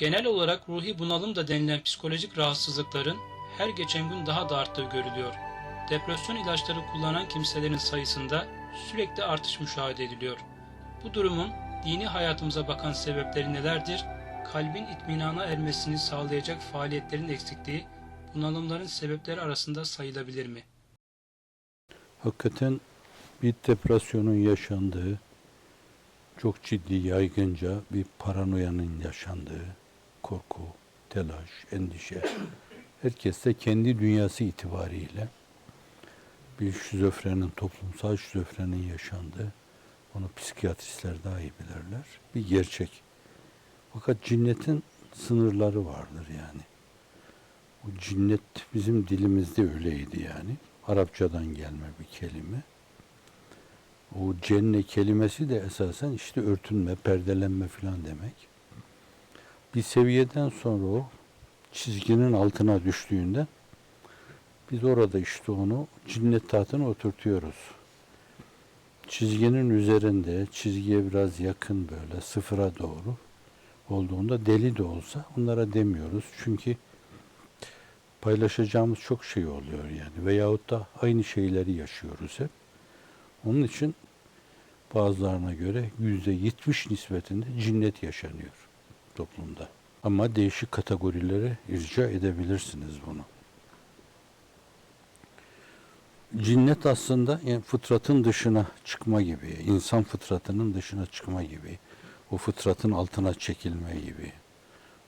Genel olarak ruhi bunalım da denilen psikolojik rahatsızlıkların her geçen gün daha da arttığı görülüyor. Depresyon ilaçları kullanan kimselerin sayısında sürekli artış müşahede ediliyor. Bu durumun dini hayatımıza bakan sebepleri nelerdir? Kalbin itminana ermesini sağlayacak faaliyetlerin eksikliği bunalımların sebepleri arasında sayılabilir mi? Hakikaten bir depresyonun yaşandığı, çok ciddi yaygınca bir paranoyanın yaşandığı, korku, telaş, endişe, herkes de kendi dünyası itibariyle bir şizofrenin, toplumsal şizofrenin yaşandığı, onu psikiyatristler daha iyi bilirler, bir gerçek. Fakat cinnetin sınırları vardır yani. O cinnet bizim dilimizde öyleydi yani. Arapçadan gelme bir kelime. O cenne kelimesi de esasen işte örtünme, perdelenme filan demek. Bir seviyeden sonra o çizginin altına düştüğünde biz orada işte onu cinnet tahtına oturtuyoruz. Çizginin üzerinde, çizgiye biraz yakın böyle sıfıra doğru olduğunda deli de olsa onlara demiyoruz. Çünkü paylaşacağımız çok şey oluyor yani. Veyahut da aynı şeyleri yaşıyoruz hep. Onun için bazılarına göre yüzde yetmiş nispetinde cinnet yaşanıyor toplumda. Ama değişik kategorilere irca edebilirsiniz bunu. Cinnet aslında yani fıtratın dışına çıkma gibi, insan fıtratının dışına çıkma gibi, o fıtratın altına çekilme gibi,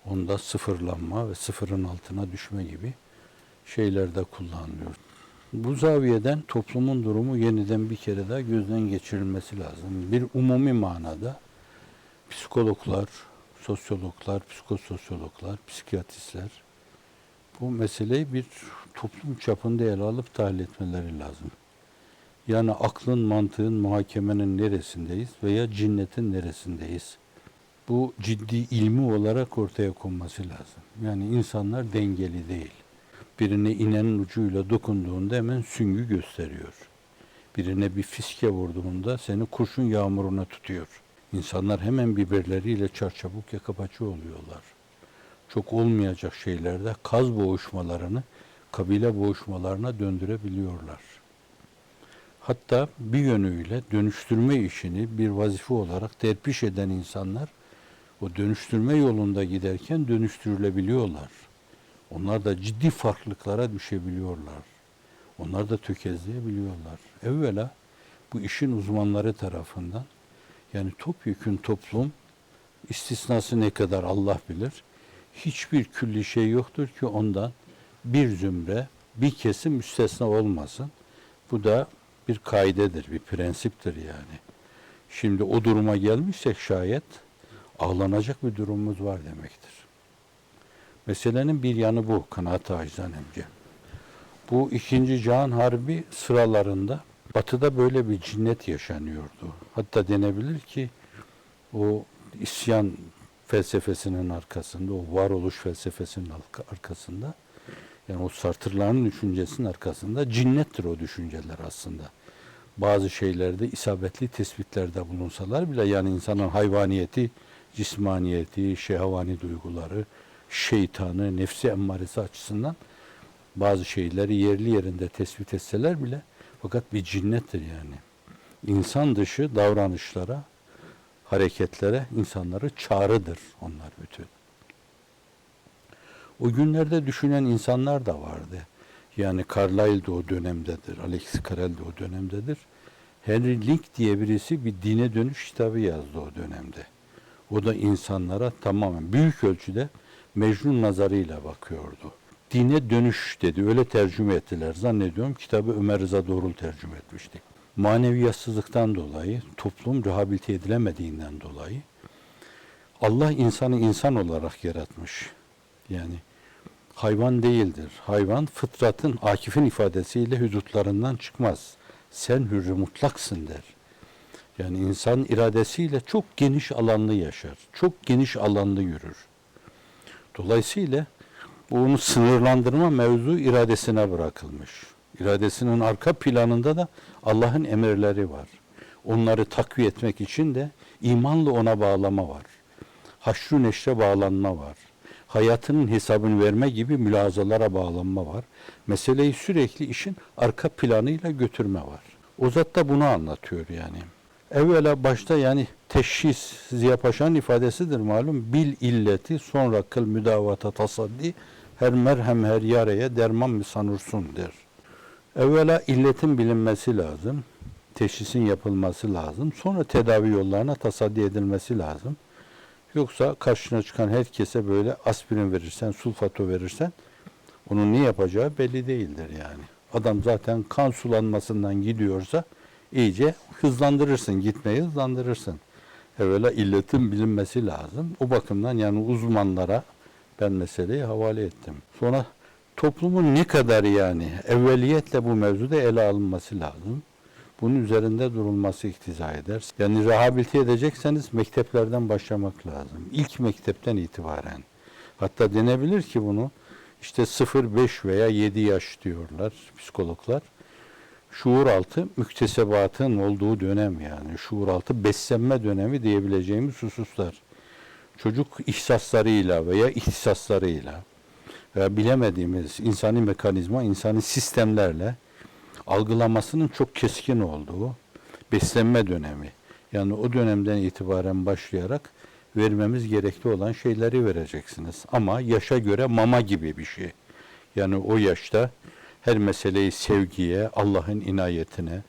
onda sıfırlanma ve sıfırın altına düşme gibi şeylerde kullanılıyor. Bu zaviyeden toplumun durumu yeniden bir kere daha gözden geçirilmesi lazım. Bir umumi manada psikologlar, sosyologlar, psikososyologlar, psikiyatristler bu meseleyi bir toplum çapında ele alıp tahlil etmeleri lazım. Yani aklın, mantığın, muhakemenin neresindeyiz veya cinnetin neresindeyiz? Bu ciddi ilmi olarak ortaya konması lazım. Yani insanlar dengeli değil. Birine inenin ucuyla dokunduğunda hemen süngü gösteriyor. Birine bir fiske vurduğunda seni kurşun yağmuruna tutuyor. İnsanlar hemen biberleriyle çarçabuk yaka paça oluyorlar. Çok olmayacak şeylerde kaz boğuşmalarını kabile boğuşmalarına döndürebiliyorlar. Hatta bir yönüyle dönüştürme işini bir vazife olarak derpiş eden insanlar o dönüştürme yolunda giderken dönüştürülebiliyorlar. Onlar da ciddi farklılıklara düşebiliyorlar. Onlar da tökezleyebiliyorlar. Evvela bu işin uzmanları tarafından yani topyekün toplum istisnası ne kadar Allah bilir. Hiçbir külli şey yoktur ki ondan bir zümre, bir kesim müstesna olmasın. Bu da bir kaidedir, bir prensiptir yani. Şimdi o duruma gelmişsek şayet ağlanacak bir durumumuz var demektir. Meselenin bir yanı bu kanaat acizanemce. Bu ikinci Cihan Harbi sıralarında batıda böyle bir cinnet yaşanıyordu. Hatta denebilir ki o isyan felsefesinin arkasında, o varoluş felsefesinin arkasında yani o Sartırların düşüncesinin arkasında cinnettir o düşünceler aslında. Bazı şeylerde isabetli tespitlerde bulunsalar bile yani insanın hayvaniyeti, cismaniyeti, şehvani duyguları, şeytanı, nefsi emmaresi açısından bazı şeyleri yerli yerinde tespit etseler bile fakat bir cinnettir yani. İnsan dışı davranışlara, hareketlere insanları çağrıdır onlar bütün. O günlerde düşünen insanlar da vardı. Yani Carlyle de o dönemdedir, Alex Carrel de o dönemdedir. Henry Link diye birisi bir dine dönüş kitabı yazdı o dönemde. O da insanlara tamamen büyük ölçüde Mecnun nazarıyla bakıyordu. Dine dönüş dedi, öyle tercüme ettiler. Zannediyorum kitabı Ömer Rıza Doğrul tercüme etmişti. Maneviyatsızlıktan dolayı, toplum rehabilite edilemediğinden dolayı Allah insanı insan olarak yaratmış. Yani hayvan değildir. Hayvan fıtratın, Akif'in ifadesiyle hüdutlarından çıkmaz. Sen hürrü mutlaksın der. Yani insan iradesiyle çok geniş alanlı yaşar. Çok geniş alanlı yürür. Dolayısıyla bunu sınırlandırma mevzu iradesine bırakılmış. İradesinin arka planında da Allah'ın emirleri var. Onları takviye etmek için de imanla ona bağlama var. haşru neşre bağlanma var. Hayatının hesabını verme gibi mülazalara bağlanma var. Meseleyi sürekli işin arka planıyla götürme var. O zat da bunu anlatıyor yani. Evvela başta yani teşhis Ziya Paşa'nın ifadesidir malum. Bil illeti sonra kıl müdavata tasaddi her merhem her yareye derman mı sanırsın der. Evvela illetin bilinmesi lazım. Teşhisin yapılması lazım. Sonra tedavi yollarına tasaddi edilmesi lazım. Yoksa karşına çıkan herkese böyle aspirin verirsen, sulfato verirsen onun ne yapacağı belli değildir yani. Adam zaten kan sulanmasından gidiyorsa iyice hızlandırırsın, gitmeyi hızlandırırsın. Evvela illetin bilinmesi lazım. O bakımdan yani uzmanlara ben meseleyi havale ettim. Sonra toplumun ne kadar yani evveliyetle bu mevzuda ele alınması lazım. Bunun üzerinde durulması iktiza eder. Yani rehabilite edecekseniz mekteplerden başlamak lazım. İlk mektepten itibaren. Hatta denebilir ki bunu işte 0, 5 veya 7 yaş diyorlar psikologlar. Şuur altı müktesebatın olduğu dönem yani. Şuur altı beslenme dönemi diyebileceğimiz hususlar. Çocuk ihsaslarıyla veya ihtisaslarıyla veya bilemediğimiz insani mekanizma, insani sistemlerle algılamasının çok keskin olduğu beslenme dönemi. Yani o dönemden itibaren başlayarak vermemiz gerekli olan şeyleri vereceksiniz. Ama yaşa göre mama gibi bir şey. Yani o yaşta her meseleyi sevgiye, Allah'ın inayetine,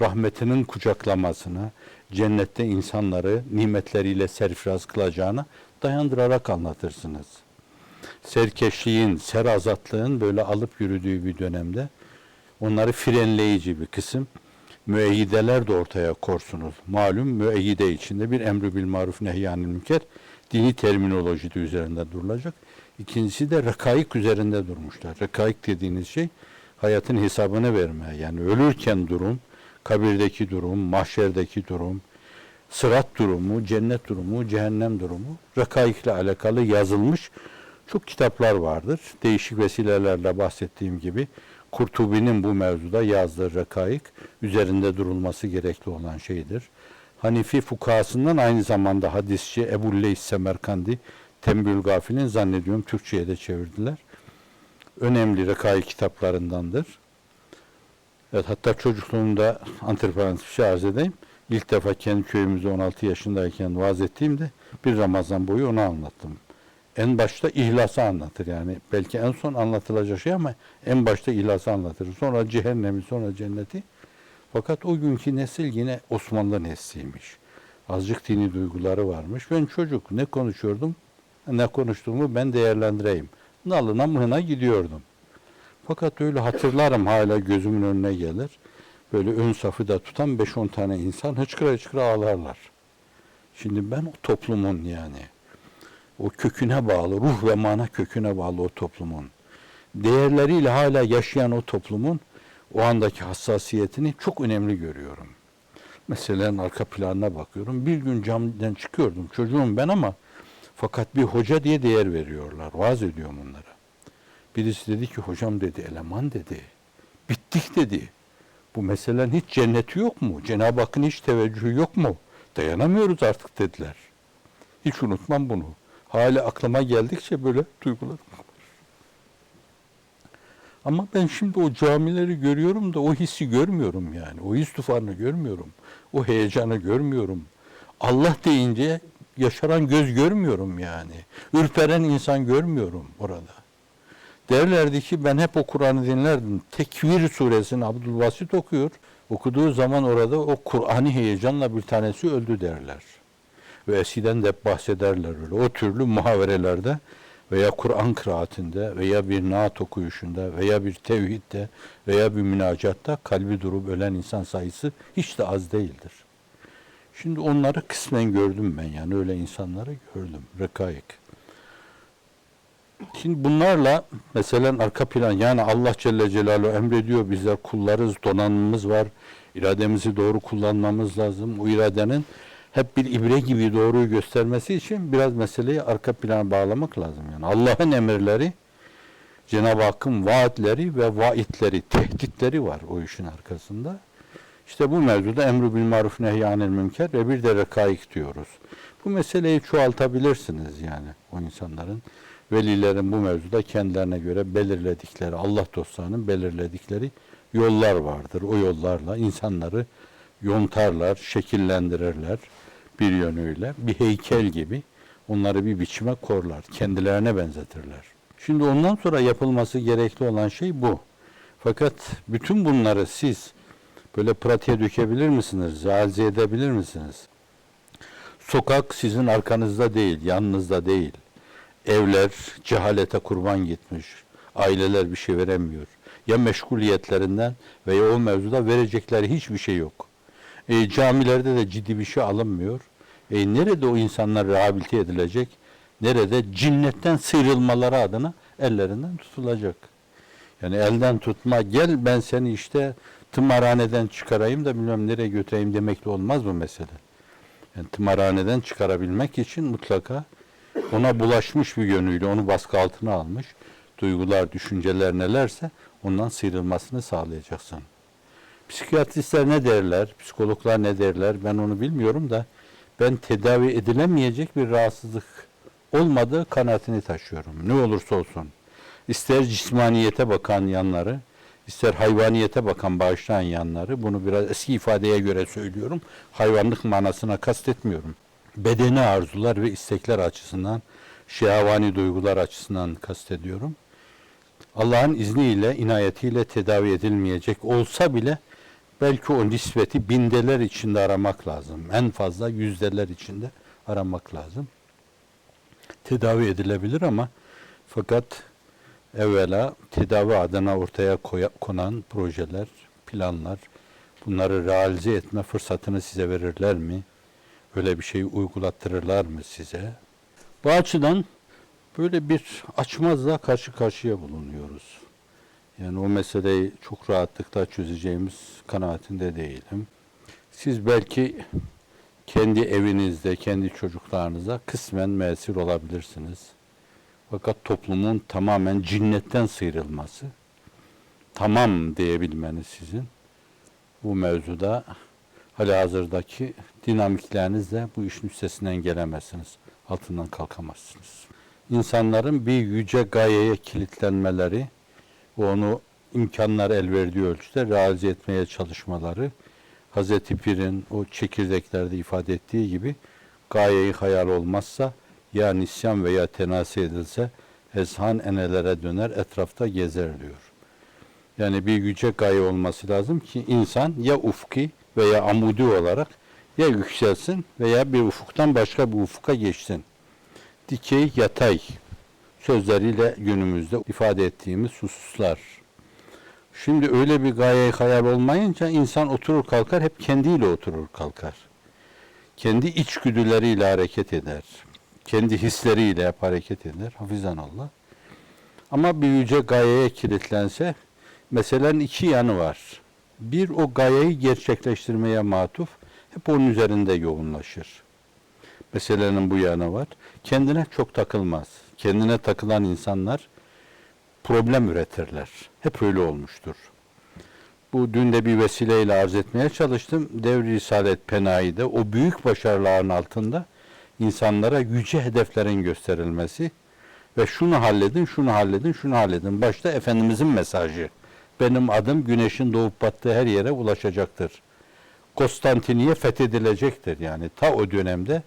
rahmetinin kucaklamasına, cennette insanları nimetleriyle serfiraz kılacağına dayandırarak anlatırsınız. Serkeşliğin, serazatlığın böyle alıp yürüdüğü bir dönemde onları frenleyici bir kısım müeyyideler de ortaya korsunuz. Malum müeyyide içinde bir emri bil maruf nehyanil münker dini terminolojide üzerinde durulacak. İkincisi de rekaik üzerinde durmuşlar. Rekaik dediğiniz şey hayatın hesabını verme. Yani ölürken durum, kabirdeki durum, mahşerdeki durum, sırat durumu, cennet durumu, cehennem durumu rekaikle alakalı yazılmış çok kitaplar vardır. Değişik vesilelerle bahsettiğim gibi Kurtubi'nin bu mevzuda yazdığı rekaik üzerinde durulması gerekli olan şeydir. Hanifi fukahasından aynı zamanda hadisçi Ebu Leys Semerkandi Tembül Gafil'in zannediyorum Türkçe'ye de çevirdiler. Önemli rekaik kitaplarındandır. Evet, hatta çocukluğumda antiparantez bir edeyim. İlk defa kendi köyümüzde 16 yaşındayken vaaz ettiğimde bir Ramazan boyu onu anlattım. En başta ihlası anlatır yani. Belki en son anlatılacak şey ama en başta ihlası anlatır. Sonra cehennemi, sonra cenneti. Fakat o günkü nesil yine Osmanlı nesliymiş. Azıcık dini duyguları varmış. Ben çocuk ne konuşuyordum, ne konuştuğumu ben değerlendireyim. Nalına mıhına gidiyordum. Fakat öyle hatırlarım hala gözümün önüne gelir. Böyle ön safı da tutan 5-10 tane insan hıçkıra hıçkıra ağlarlar. Şimdi ben o toplumun yani o köküne bağlı, ruh ve mana köküne bağlı o toplumun, değerleriyle hala yaşayan o toplumun o andaki hassasiyetini çok önemli görüyorum. Mesela arka planına bakıyorum. Bir gün camdan çıkıyordum. Çocuğum ben ama fakat bir hoca diye değer veriyorlar. Vaaz ediyorum onlara. Birisi dedi ki hocam dedi eleman dedi. Bittik dedi. Bu meselenin hiç cenneti yok mu? Cenab-ı Hakk'ın hiç teveccühü yok mu? Dayanamıyoruz artık dediler. Hiç unutmam bunu. Hali aklıma geldikçe böyle duygularım var. Ama ben şimdi o camileri görüyorum da o hissi görmüyorum yani. O his tufanını görmüyorum. O heyecanı görmüyorum. Allah deyince yaşaran göz görmüyorum yani. Ürperen insan görmüyorum orada. Derlerdi ki ben hep o Kur'an'ı dinlerdim. Tekvir suresini Abdülbasit okuyor. Okuduğu zaman orada o Kur'an'ı heyecanla bir tanesi öldü derler ve eskiden de bahsederler öyle. O türlü muhaverelerde veya Kur'an kıraatinde veya bir naat okuyuşunda veya bir tevhidde veya bir münacatta kalbi durup ölen insan sayısı hiç de az değildir. Şimdi onları kısmen gördüm ben yani öyle insanları gördüm. Rekaik. Şimdi bunlarla mesela arka plan yani Allah Celle Celaluhu emrediyor bizler kullarız, donanımımız var. irademizi doğru kullanmamız lazım. O iradenin hep bir ibre gibi doğruyu göstermesi için biraz meseleyi arka plana bağlamak lazım. Yani Allah'ın emirleri, Cenab-ı Hakk'ın vaatleri ve vaitleri, tehditleri var o işin arkasında. İşte bu mevzuda emru bil maruf nehyanil münker ve bir de rekaik diyoruz. Bu meseleyi çoğaltabilirsiniz yani o insanların. Velilerin bu mevzuda kendilerine göre belirledikleri, Allah dostlarının belirledikleri yollar vardır. O yollarla insanları yontarlar, şekillendirirler bir yönüyle. Bir heykel gibi onları bir biçime korlar, kendilerine benzetirler. Şimdi ondan sonra yapılması gerekli olan şey bu. Fakat bütün bunları siz böyle pratiğe dökebilir misiniz? Realize edebilir misiniz? Sokak sizin arkanızda değil, yanınızda değil. Evler cehalete kurban gitmiş. Aileler bir şey veremiyor. Ya meşguliyetlerinden veya o mevzuda verecekleri hiçbir şey yok. E, camilerde de ciddi bir şey alınmıyor. E, nerede o insanlar rehabilite edilecek? Nerede cinnetten sıyrılmaları adına ellerinden tutulacak. Yani elden tutma gel ben seni işte tımarhaneden çıkarayım da bilmem nereye götüreyim demekle olmaz bu mesele. Yani tımarhaneden çıkarabilmek için mutlaka ona bulaşmış bir yönüyle onu baskı altına almış duygular, düşünceler nelerse ondan sıyrılmasını sağlayacaksın. Psikiyatristler ne derler, psikologlar ne derler ben onu bilmiyorum da ben tedavi edilemeyecek bir rahatsızlık olmadığı kanaatini taşıyorum. Ne olursa olsun. İster cismaniyete bakan yanları, ister hayvaniyete bakan bağışlayan yanları, bunu biraz eski ifadeye göre söylüyorum, hayvanlık manasına kastetmiyorum. Bedeni arzular ve istekler açısından, şehavani duygular açısından kastediyorum. Allah'ın izniyle, inayetiyle tedavi edilmeyecek olsa bile belki o nispeti bindeler içinde aramak lazım. En fazla yüzdeler içinde aramak lazım. Tedavi edilebilir ama fakat evvela tedavi adına ortaya koya- konan projeler, planlar, bunları realize etme fırsatını size verirler mi? Öyle bir şey uygulattırırlar mı size? Bu açıdan böyle bir açmazla karşı karşıya bulunuyoruz. Yani o meseleyi çok rahatlıkla çözeceğimiz kanaatinde değilim. Siz belki kendi evinizde, kendi çocuklarınıza kısmen mesir olabilirsiniz. Fakat toplumun tamamen cinnetten sıyrılması, tamam diyebilmeniz sizin bu mevzuda halihazırdaki dinamiklerinizle bu işin üstesinden gelemezsiniz. Altından kalkamazsınız. İnsanların bir yüce gayeye kilitlenmeleri, onu imkanlar el verdiği ölçüde realize etmeye çalışmaları, Hazreti Pir'in o çekirdeklerde ifade ettiği gibi gayeyi hayal olmazsa ya nisyan veya tenasi edilse ezhan enelere döner etrafta gezer diyor. Yani bir yüce gaye olması lazım ki insan ya ufki veya amudi olarak ya yükselsin veya bir ufuktan başka bir ufuka geçsin. Dikey, yatay sözleriyle günümüzde ifade ettiğimiz hususlar. Şimdi öyle bir gaye hayal olmayınca insan oturur kalkar hep kendiyle oturur kalkar. Kendi içgüdüleriyle hareket eder. Kendi hisleriyle hep hareket eder. Hafizan Allah. Ama bir yüce gayeye kilitlense meselenin iki yanı var. Bir o gayeyi gerçekleştirmeye matuf hep onun üzerinde yoğunlaşır. Meselenin bu yanı var. Kendine çok takılmaz. Kendine takılan insanlar problem üretirler. Hep öyle olmuştur. Bu dün de bir vesileyle arz etmeye çalıştım. Devri Risalet Penayi'de o büyük başarıların altında insanlara yüce hedeflerin gösterilmesi ve şunu halledin, şunu halledin, şunu halledin. Başta Efendimizin mesajı. Benim adım güneşin doğup battığı her yere ulaşacaktır. Konstantiniye fethedilecektir. Yani ta o dönemde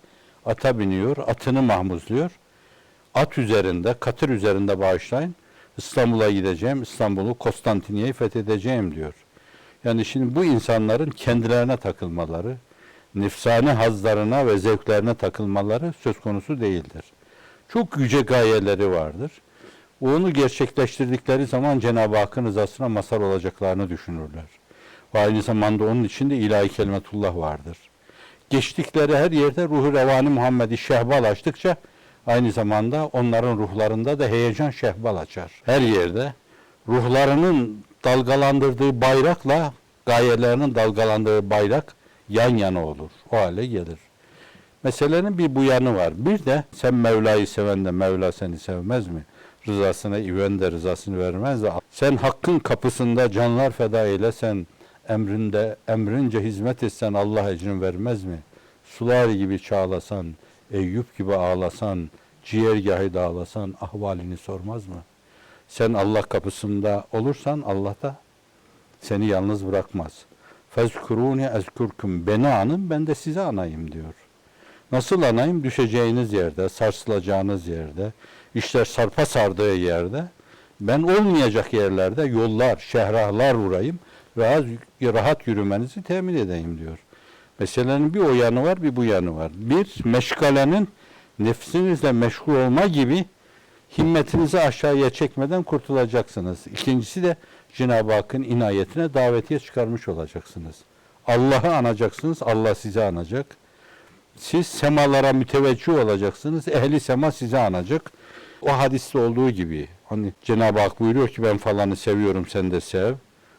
ata biniyor, atını mahmuzluyor. At üzerinde, katır üzerinde bağışlayın. İstanbul'a gideceğim, İstanbul'u Konstantiniye'yi fethedeceğim diyor. Yani şimdi bu insanların kendilerine takılmaları, nefsani hazlarına ve zevklerine takılmaları söz konusu değildir. Çok yüce gayeleri vardır. Onu gerçekleştirdikleri zaman Cenab-ı Hakk'ın rızasına mazhar olacaklarını düşünürler. Ve aynı zamanda onun içinde ilahi kelimetullah vardır. Geçtikleri her yerde ruhu revani Muhammed'i şehbal açtıkça aynı zamanda onların ruhlarında da heyecan şehbal açar. Her yerde ruhlarının dalgalandırdığı bayrakla gayelerinin dalgalandığı bayrak yan yana olur. O hale gelir. Meselenin bir bu yanı var. Bir de sen Mevla'yı seven de Mevla seni sevmez mi? Rızasına iven de rızasını vermez de sen hakkın kapısında canlar feda eyle sen emrinde emrince hizmet etsen Allah ecrini vermez mi? Sular gibi çağlasan Eyüp gibi ağlasan, ciğergahı dağlasan ahvalini sormaz mı? Sen Allah kapısında olursan Allah da seni yalnız bırakmaz. Fezkuruni ezkurkum beni anın ben de size anayım diyor. Nasıl anayım? Düşeceğiniz yerde, sarsılacağınız yerde, işler sarpa sardığı yerde, ben olmayacak yerlerde yollar, şehrahlar vurayım, rahat, rahat yürümenizi temin edeyim diyor. Meselenin bir o yanı var, bir bu yanı var. Bir, meşgalenin nefsinizle meşgul olma gibi himmetinizi aşağıya çekmeden kurtulacaksınız. İkincisi de Cenab-ı Hakk'ın inayetine davetiye çıkarmış olacaksınız. Allah'ı anacaksınız, Allah sizi anacak. Siz semalara müteveccih olacaksınız, ehli sema sizi anacak. O hadiste olduğu gibi, hani Cenab-ı Hak buyuruyor ki ben falanı seviyorum, sen de sev.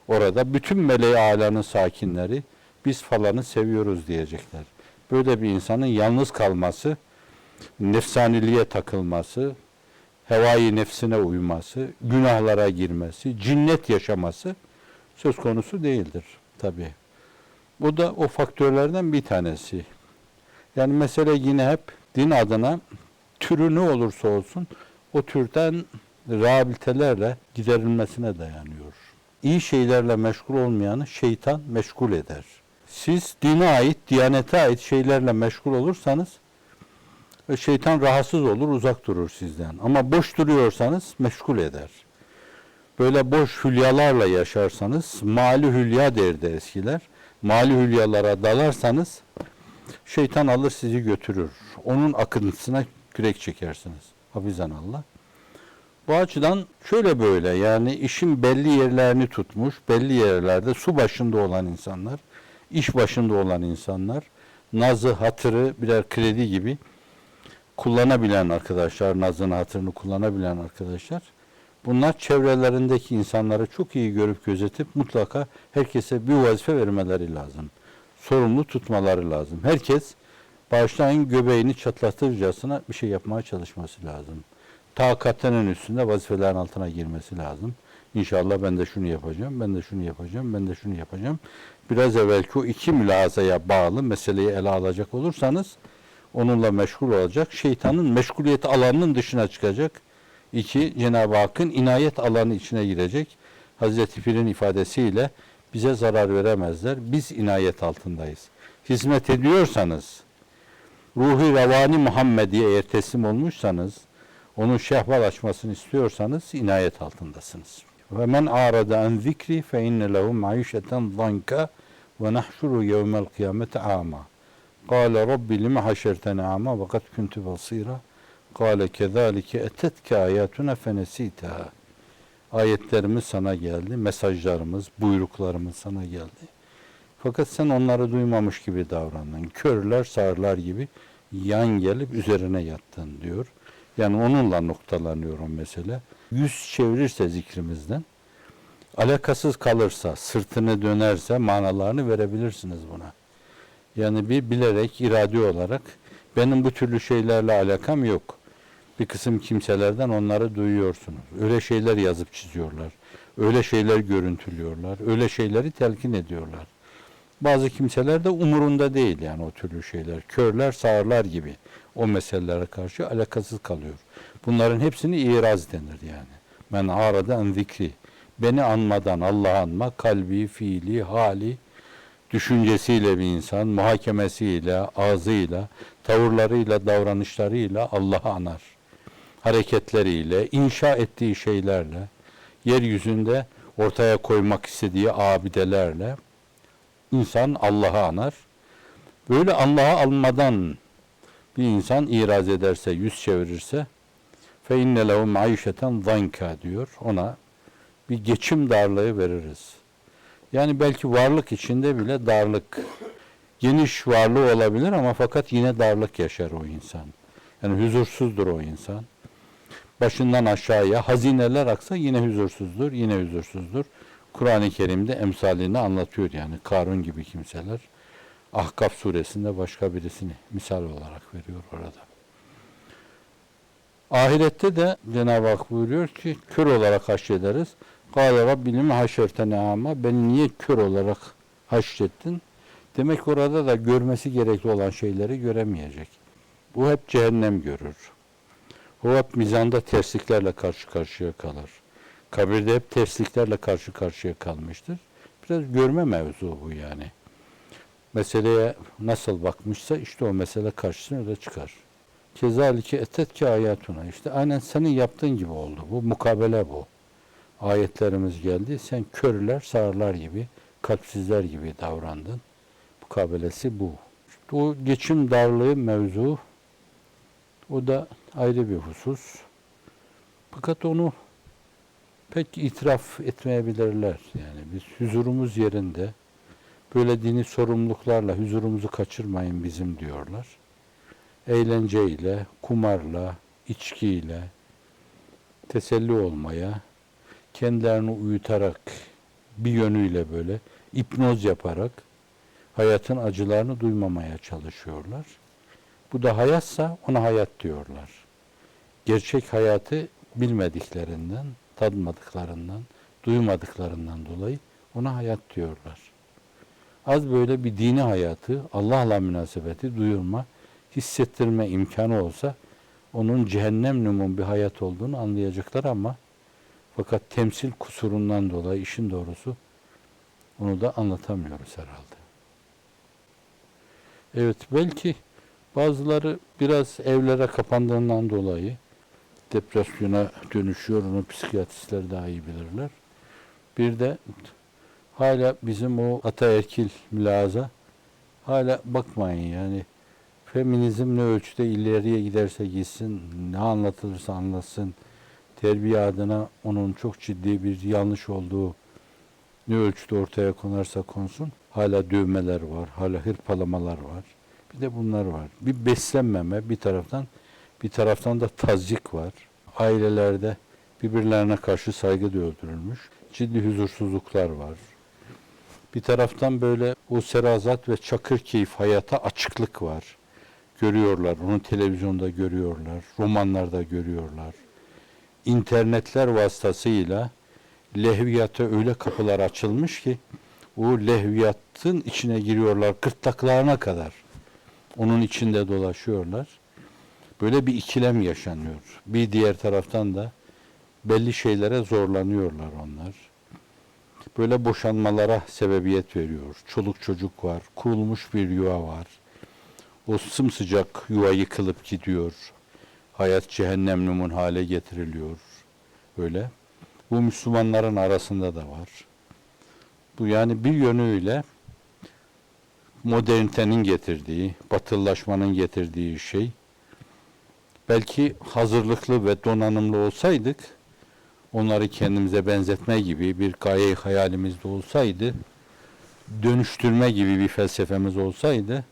Orada bütün meleği alanın sakinleri, biz falanı seviyoruz diyecekler. Böyle bir insanın yalnız kalması, nefsaniliğe takılması, hevai nefsine uyması, günahlara girmesi, cinnet yaşaması söz konusu değildir tabi. Bu da o faktörlerden bir tanesi. Yani mesele yine hep din adına türü ne olursa olsun o türden rehabilitelerle giderilmesine dayanıyor. İyi şeylerle meşgul olmayanı şeytan meşgul eder. Siz dine ait, diyanete ait şeylerle meşgul olursanız e, şeytan rahatsız olur, uzak durur sizden. Ama boş duruyorsanız meşgul eder. Böyle boş hülyalarla yaşarsanız, mali hülya derdi eskiler. Mali hülyalara dalarsanız şeytan alır sizi götürür. Onun akıntısına kürek çekersiniz. Hafizan Allah. Bu açıdan şöyle böyle yani işin belli yerlerini tutmuş, belli yerlerde su başında olan insanlar, iş başında olan insanlar, nazı, hatırı birer kredi gibi kullanabilen arkadaşlar, nazını, hatırını kullanabilen arkadaşlar, bunlar çevrelerindeki insanları çok iyi görüp gözetip mutlaka herkese bir vazife vermeleri lazım. Sorumlu tutmaları lazım. Herkes bağışlayın göbeğini çatlatırcasına bir şey yapmaya çalışması lazım. Takatının üstünde vazifelerin altına girmesi lazım. İnşallah ben de şunu yapacağım, ben de şunu yapacağım, ben de şunu yapacağım. Biraz evvelki o iki mülazaya bağlı meseleyi ele alacak olursanız onunla meşgul olacak. Şeytanın meşguliyet alanının dışına çıkacak. İki, Cenab-ı Hakk'ın inayet alanı içine girecek. Hazreti Pir'in ifadesiyle bize zarar veremezler. Biz inayet altındayız. Hizmet ediyorsanız, ruhi revani Muhammediye'ye teslim olmuşsanız, onun şehvalaşmasını istiyorsanız inayet altındasınız. Ve men arada en zikri fe inne lehu maişeten zanka ve nahşuru yevmel kıyamete ama. Kale Rabbi lime haşertene ama ve kad kuntu basira. Kale kezalike etetke ayatuna fenesiteha. Ayetlerimiz sana geldi, mesajlarımız, buyruklarımız sana geldi fakat sen onları duymamış gibi davrandın. Körler, sağırlar gibi yan gelip üzerine yattın diyor. Yani onunla noktalanıyor o mesele. Yüz çevirirse zikrimizden, alakasız kalırsa, sırtını dönerse manalarını verebilirsiniz buna. Yani bir bilerek, iradi olarak benim bu türlü şeylerle alakam yok. Bir kısım kimselerden onları duyuyorsunuz. Öyle şeyler yazıp çiziyorlar. Öyle şeyler görüntülüyorlar. Öyle şeyleri telkin ediyorlar. Bazı kimseler de umurunda değil yani o türlü şeyler. Körler, sağırlar gibi o meselelere karşı alakasız kalıyor. Bunların hepsini iraz denir yani. Men arada en zikri. Beni anmadan Allah anma, kalbi, fiili, hali, düşüncesiyle bir insan, muhakemesiyle, ağzıyla, tavırlarıyla, davranışlarıyla Allah'ı anar. Hareketleriyle, inşa ettiği şeylerle, yeryüzünde ortaya koymak istediği abidelerle insan Allah'ı anar. Böyle Allah'ı almadan bir insan iraz ederse, yüz çevirirse fe inne lehu maişeten zanka diyor. Ona bir geçim darlığı veririz. Yani belki varlık içinde bile darlık, geniş varlığı olabilir ama fakat yine darlık yaşar o insan. Yani huzursuzdur o insan. Başından aşağıya hazineler aksa yine huzursuzdur, yine huzursuzdur. Kur'an-ı Kerim'de emsalini anlatıyor yani Karun gibi kimseler. Ahkaf suresinde başka birisini misal olarak veriyor orada. Ahirette de Cenab-ı Hak buyuruyor ki kör olarak haşrederiz. Kâle Rabbinim haşertene ama beni niye kör olarak haşrettin? Demek orada da görmesi gerekli olan şeyleri göremeyecek. Bu hep cehennem görür. O hep mizanda tersliklerle karşı karşıya kalır. Kabirde hep tersliklerle karşı karşıya kalmıştır. Biraz görme mevzu bu yani. Meseleye nasıl bakmışsa işte o mesele karşısına öyle çıkar. Kezalike etetke ayatuna. İşte aynen senin yaptığın gibi oldu. Bu mukabele bu. Ayetlerimiz geldi. Sen körler, sağırlar gibi, kalpsizler gibi davrandın. Mukabelesi bu. İşte o geçim darlığı mevzu o da ayrı bir husus. Fakat onu pek itiraf etmeyebilirler. Yani biz huzurumuz yerinde böyle dini sorumluluklarla huzurumuzu kaçırmayın bizim diyorlar. Eğlenceyle, kumarla, içkiyle teselli olmaya, kendilerini uyutarak bir yönüyle böyle ipnoz yaparak hayatın acılarını duymamaya çalışıyorlar. Bu da hayatsa ona hayat diyorlar. Gerçek hayatı bilmediklerinden, tadmadıklarından, duymadıklarından dolayı ona hayat diyorlar. Az böyle bir dini hayatı, Allah'la münasebeti duyurma, hissettirme imkanı olsa onun cehennem numun bir hayat olduğunu anlayacaklar ama fakat temsil kusurundan dolayı işin doğrusu onu da anlatamıyoruz herhalde. Evet belki bazıları biraz evlere kapandığından dolayı depresyona dönüşüyor. Onu psikiyatristler daha iyi bilirler. Bir de hala bizim o ataerkil mülaza hala bakmayın yani feminizm ne ölçüde ileriye giderse gitsin, ne anlatılırsa anlatsın, terbiye adına onun çok ciddi bir yanlış olduğu ne ölçüde ortaya konarsa konsun hala dövmeler var, hala hırpalamalar var. Bir de bunlar var. Bir beslenmeme bir taraftan, bir taraftan da tazyik var. Ailelerde birbirlerine karşı saygı öldürülmüş. Ciddi huzursuzluklar var. Bir taraftan böyle o serazat ve çakır keyif hayata açıklık var. Görüyorlar, onu televizyonda görüyorlar, romanlarda görüyorlar. İnternetler vasıtasıyla lehviyata öyle kapılar açılmış ki o lehviyatın içine giriyorlar gırtlaklarına kadar. Onun içinde dolaşıyorlar. Böyle bir ikilem yaşanıyor. Bir diğer taraftan da belli şeylere zorlanıyorlar onlar. Böyle boşanmalara sebebiyet veriyor. Çoluk çocuk var, kurulmuş bir yuva var. O sımsıcak yuva yıkılıp gidiyor. Hayat cehennem numun hale getiriliyor. Öyle. Bu Müslümanların arasında da var. Bu yani bir yönüyle modernitenin getirdiği, batılılaşmanın getirdiği şey. Belki hazırlıklı ve donanımlı olsaydık, onları kendimize benzetme gibi bir gaye hayalimizde olsaydı, dönüştürme gibi bir felsefemiz olsaydı,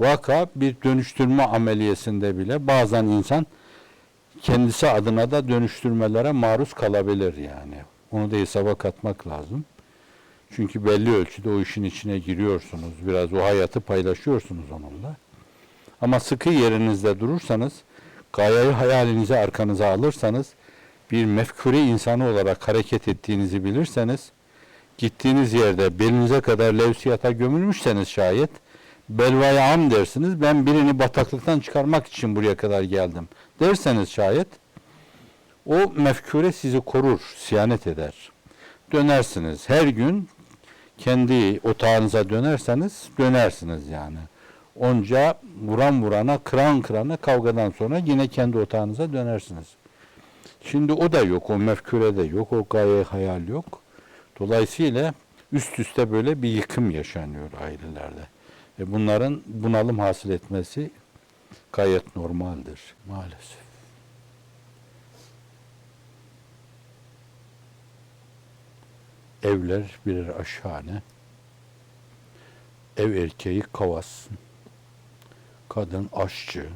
vaka bir dönüştürme ameliyesinde bile bazen insan kendisi adına da dönüştürmelere maruz kalabilir yani. Onu da hesaba katmak lazım. Çünkü belli ölçüde o işin içine giriyorsunuz. Biraz o hayatı paylaşıyorsunuz onunla. Ama sıkı yerinizde durursanız, gayayı hayalinize arkanıza alırsanız, bir mefkure insanı olarak hareket ettiğinizi bilirseniz, gittiğiniz yerde belinize kadar levsiyata gömülmüşseniz şayet, belvaya am dersiniz, ben birini bataklıktan çıkarmak için buraya kadar geldim derseniz şayet, o mefkure sizi korur, siyanet eder. Dönersiniz. Her gün kendi otağınıza dönerseniz dönersiniz yani. Onca vuran vurana, kıran kırana kavgadan sonra yine kendi otağınıza dönersiniz. Şimdi o da yok, o mefkure de yok, o gaye hayal yok. Dolayısıyla üst üste böyle bir yıkım yaşanıyor ailelerde. Ve bunların bunalım hasıl etmesi gayet normaldir maalesef. Evler birer aşhane. Ev erkeği kavas. Kadın aşçı.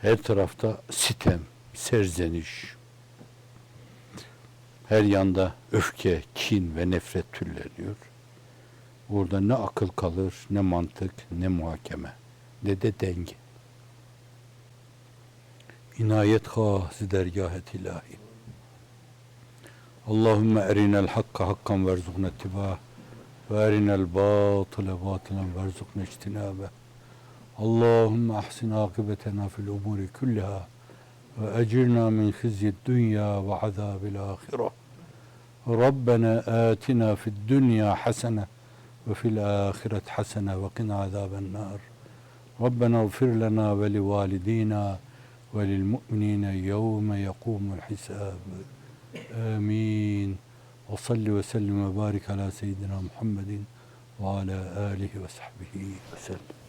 Her tarafta sitem, serzeniş. Her yanda öfke, kin ve nefret türleniyor. Burada ne akıl kalır, ne mantık, ne muhakeme, ne de denge. İnayet hâzi dergâhet ilahi. Allahümme erinel hakka hakkan verzukne ittibâh erinel batıle batılen verzukne içtinâbe. اللهم أحسن عاقبتنا في الأمور كلها وأجرنا من خزي الدنيا وعذاب الآخرة. ربنا آتنا في الدنيا حسنة وفي الآخرة حسنة وقنا عذاب النار. ربنا اغفر لنا ولوالدينا وللمؤمنين يوم يقوم الحساب. آمين. وصل وسلم وبارك على سيدنا محمد وعلى آله وصحبه وسلم.